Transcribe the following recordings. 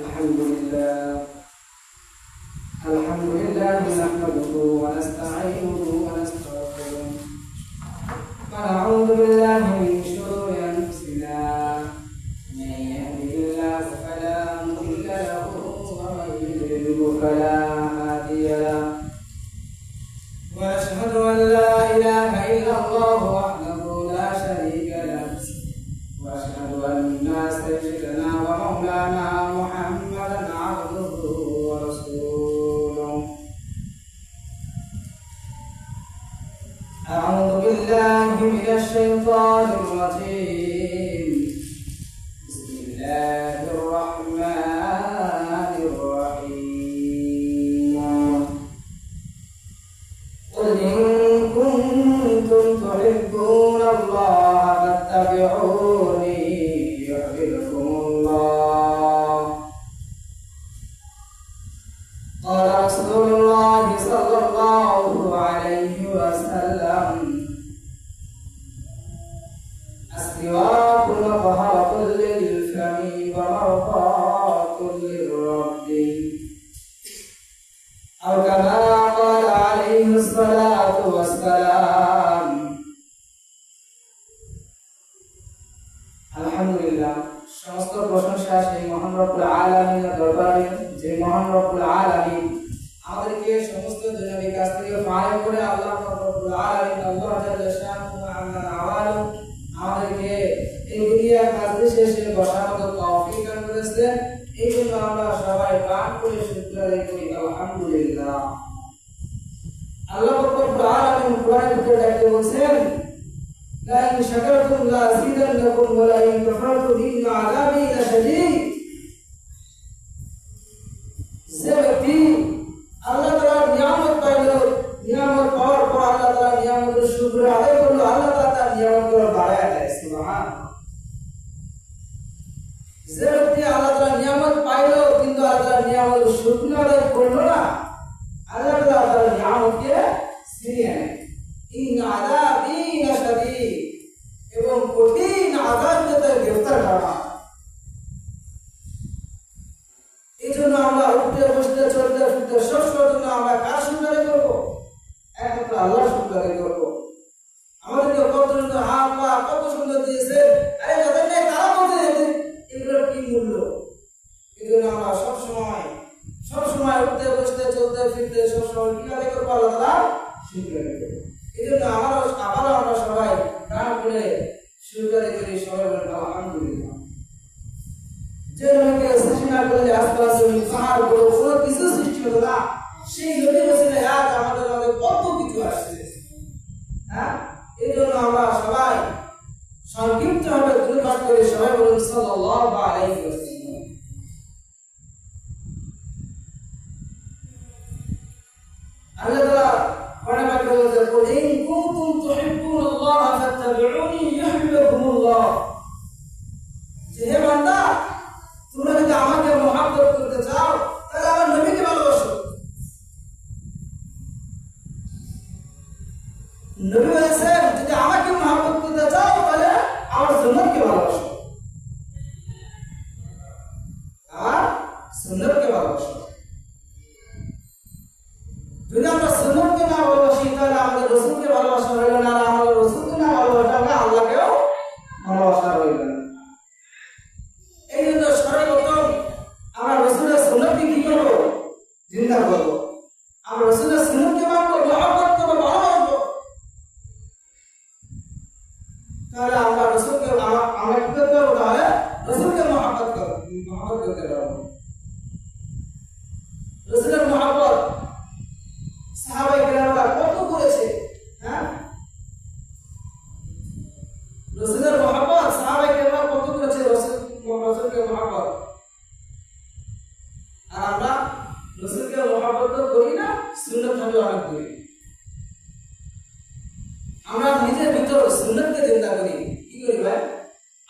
الحمد لله. الحمد لله نحمده ونستعينه واشهد أن سيدنا ومولانا محمدا عبده ورسوله. أعوذ بالله من الشيطان الرجيم. بسم الله الرحمن الرحيم. قل إن كنتم تحبون الله فاتبعوني সমস্ত প্রশংসা সেই মহান রব্বুল আলামিনের দরবারে যে মহান রব্বুল আলামিন। আমাদেরকে সমস্ত দুনিয়াবি কাজ থেকে ফারেক করে আল্লাহ রব্বুল আলামিন আল্লাহ জাল্লা ওয়া আম্মা আওয়ালু আমাদেরকে এই দুনিয়ার কাজ শেষে বসার মতো তৌফিক দান করেছেন। এই জন্য আমরা সবাই পাঠ করে শুকর করি, আলহামদুলিল্লাহ। আল্লাহ রব্বুল আলামিন ভিতরে ডাকতে বলছেন لئن شكرتم لأزيدنكم ولئن كفرتم إن عذابي لشديد. চলতে ফিরতে সব কি আদায় করব আল্লাহ এই জন্য আমারও আবারও আমরা সবাই প্রাণ করে, সবাই বলেন আলহামদুলিল্লাহ। কত কিছু আসছে। হ্যাঁ? আমরা সবাই সংক্ষিপ্ত ভাবে দুর্বাস করে সবাই বলুন, সাল্লাল্লাহু আলাইহি ওয়াসাল্লাম। আল্লাহ তাআলা কোরআনে পাকে বলছে কুল তোমরা যদি আমাকে মহাব্বত করতে চাও, তাহলে আমার ভালোবাসো। নবী বলেছেন, যদি আমাকে মহাব্বত করতে চাও, তাহলে আমার সুন্নতকে ভালোবাসো। আর সুন্নতকে ভালোবাসো। রসুলকে ভালোবাসা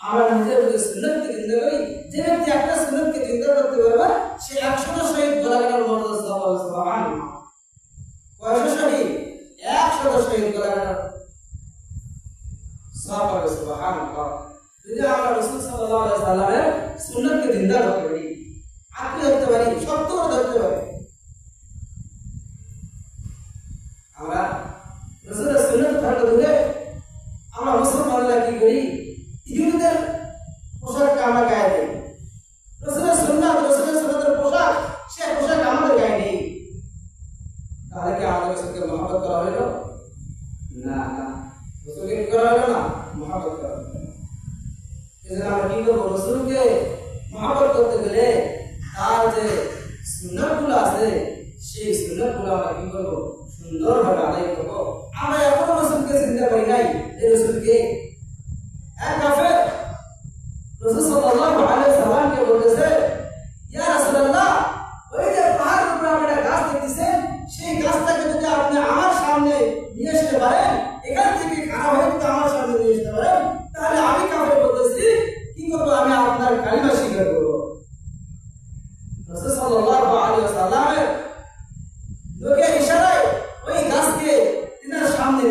আমরা নিজের সুন্নতকে জিন্দা করি, যে ব্যক্তি একটা সুন্নতকে জিন্দা করতে পারবে, সে একশোটা শহীদ গলা কাটার মর্যাদা কয়শো শহীদ একশোটা শহীদ গলা। কাটার যদি আমরা রসুল সাল্লামের সুন্নতকে জিন্দা করতে পারি আঁকড়ে ধরতে পারি, শক্ত ধরতে পারি। আমরা রসুলের সুন্নত থাকতে আমরা মুসলমানরা কি করি? युनिदर पोशाख कामा काय नाही दुसरं सुन्ना दुसरं सुन्ना तर पोशाख शे पोशाख आम्हाला काय नाही তাহলে কি আমাদের সাথে মহাবত করা হইল না না রসুলকে কি করা হইল না মহাবত করা হইল এজন্য আমরা কি করবো রসুলকে মহাবত করতে গেলে তার যে সুন্দরগুলো আছে সেই সুন্দরগুলো আমরা কি করবো সুন্দরভাবে আদায় করবো আমরা এখনো রসুলকে চিন্তা করি নাই এই রসুলকে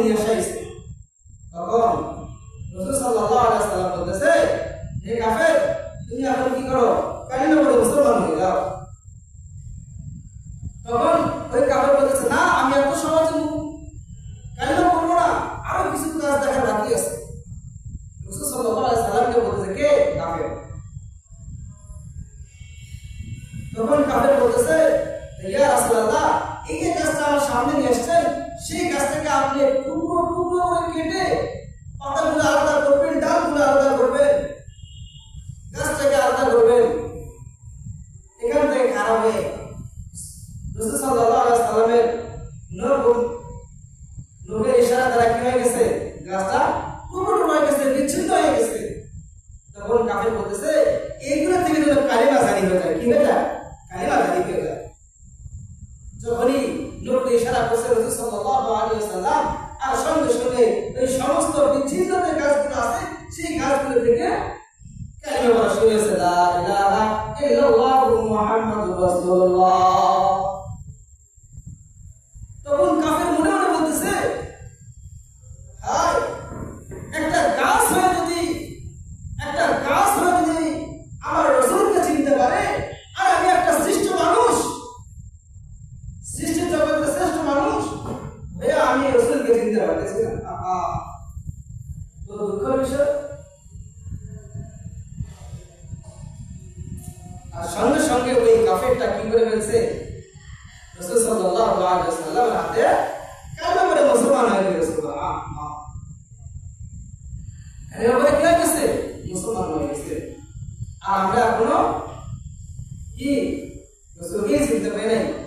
নিয়ে আসা তখন রসুল সাল্লাহ আলাইসাল্লাম বলতেছে, হে কাফের, তুমি এখন কি করো? কালিমা পড়ে মুসলমান হয়ে যাও। তখন ওই কাপড় বলতেছে, না, আমি এত সমাজে কালিমা পড়ব না, আরও কিছু কাজ দেখার বাকি আছে। রসুল সাল্লাহ আলাইসাল্লামকে বলতেছে, কে? কাফের। তখন কাফের বলতেছে, ইয়া রাসুল্লাহ এই যে কাজটা আমার সামনে নিয়ে আসছে তাকে টুকরো টুকরো করে কেটে যখনই নূরকে ইশারা করছে রসুল সাল্লাল্লাহু আলাইহি সাল্লাম আর সঙ্গে সঙ্গে এই সমস্ত বিচ্ছিন্ন যে কাজগুলো আছে, সেই কাজগুলো থেকে কালিমা পড়া শুরু লা ইলাহা ইল্লাল্লাহু মুহাম্মাদুর রাসূলুল্লাহ। E os que também, fiz.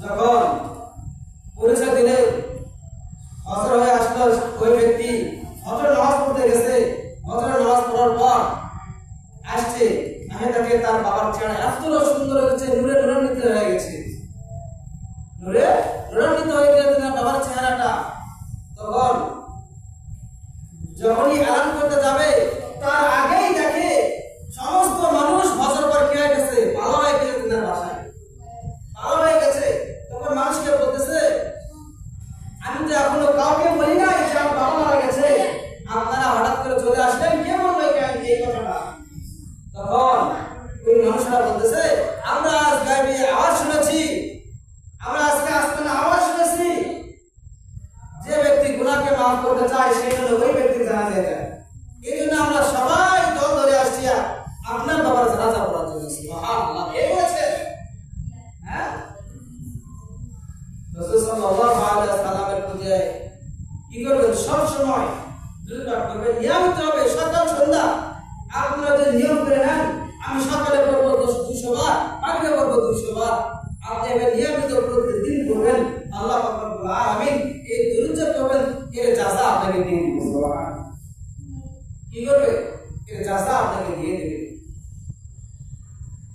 Zavoli.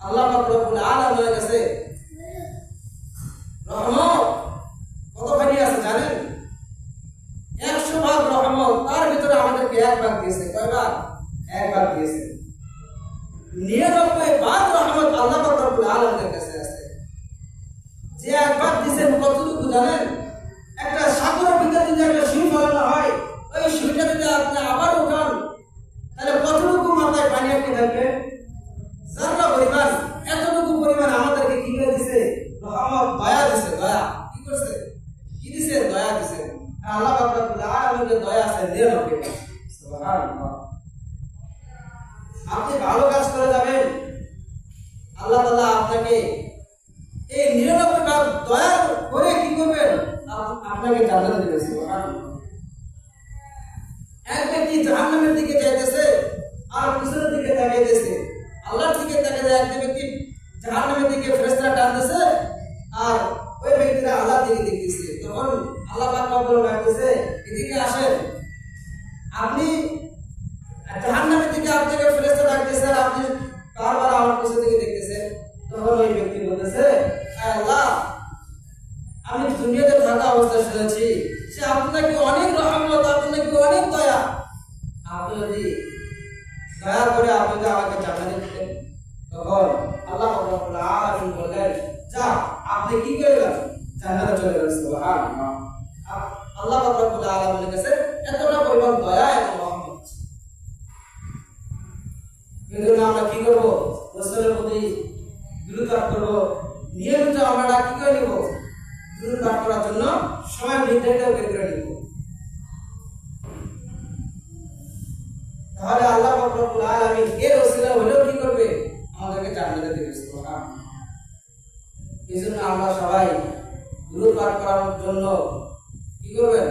আল্লাহ রব্বুল আলামিনের কাছে দিয়েছে। কয় ভাগ? এক ভাগ আছে। যে এক দিয়েছেন কতটুকু জানেন? একটা সাগরের ভিতরে যদি একটা সুই ফলানো হয়, ওই সুইটা আবার উঠান, তাহলে কতটুকু মাথায় পানি জানলা পরিমাণ এতটুকু পরিমাণ আমাদেরকে কি করে দিছে রহমত দয়া দিছে দয়া কি করছে কি দিছে দয়া দিছে আর আল্লাহ পাক রব্বুল আলামিনের দয়া আছে নিরানব্বই সুবহানাল্লাহ আপনি ভালো কাজ করে যাবেন আল্লাহ তাআলা আপনাকে এই নিরানব্বই ভাগ দয়া করে কি করবেন আপ- আপনাকে জান্নাত দিবেন সুবহানাল্লাহ এক ব্যক্তি জাহান্নামের দিকে যাইতেছে আর পিছনের দিকে তাকাইতেছে আল্লাহর দিকে তাকিয়ে এক ব্যক্তি জাহান্নামের দিকে ফেরেশতা টানতেছে আর ওই ব্যক্তিরা আল্লাহর দিকে দেখতেছে। তখন আল্লাহ পাক রব্বুল ডাকতেছে এদিকে আসেন। আপনি জাহান্নামের দিকে আপনাকে ফেরেশতা ডাকতেছে আর আপনি বারবার আমার পিছন দিকে দেখতেছেন। তখন ওই ব্যক্তি বলতেছে, "আয় আল্লাহ, আমি দুনিয়াতে থাকা অবস্থায় শুনেছি। সে আপনাকে অনেক যদি দয়া করে আপনি যদি আমাকে জানাতে দিতেন তখন আল্লাহ আলামিন বললেন, যা, আপনি কি করলেন জান্নাতে চলে গেলেন, সুবহানাল্লাহ। আল্লাহ আলামিনের কাছে এতটা পরিমাণ দয়া এবং এই আমরা কি করব? রসুলের প্রতি দ্রুত করব। নিয়মিত আমরা কি করে নিব? দ্রুত করার জন্য সময় নির্ধারিত করে নিব। তাহলে আল্লাহ রব্বুল আলামিন এর ওসিলা হলেও কি করবে? আমাদেরকে জান্নাতে দেবে সুবহান এই আমরা সবাই দ্রুত পাঠ করার জন্য কি করবেন?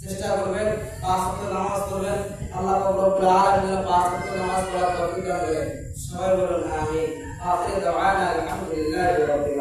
চেষ্টা করবেন, পাঁচ ওয়াক্ত নামাজ পড়বেন। আল্লাহ রব্বুল আলামিন পাঁচ ওয়াক্ত নামাজ পড়ার তৌফিক দান করেন। সবাই বলুন, আমিন। আখির দাওয়ানা আলহামদুলিল্লাহি রাব্বিল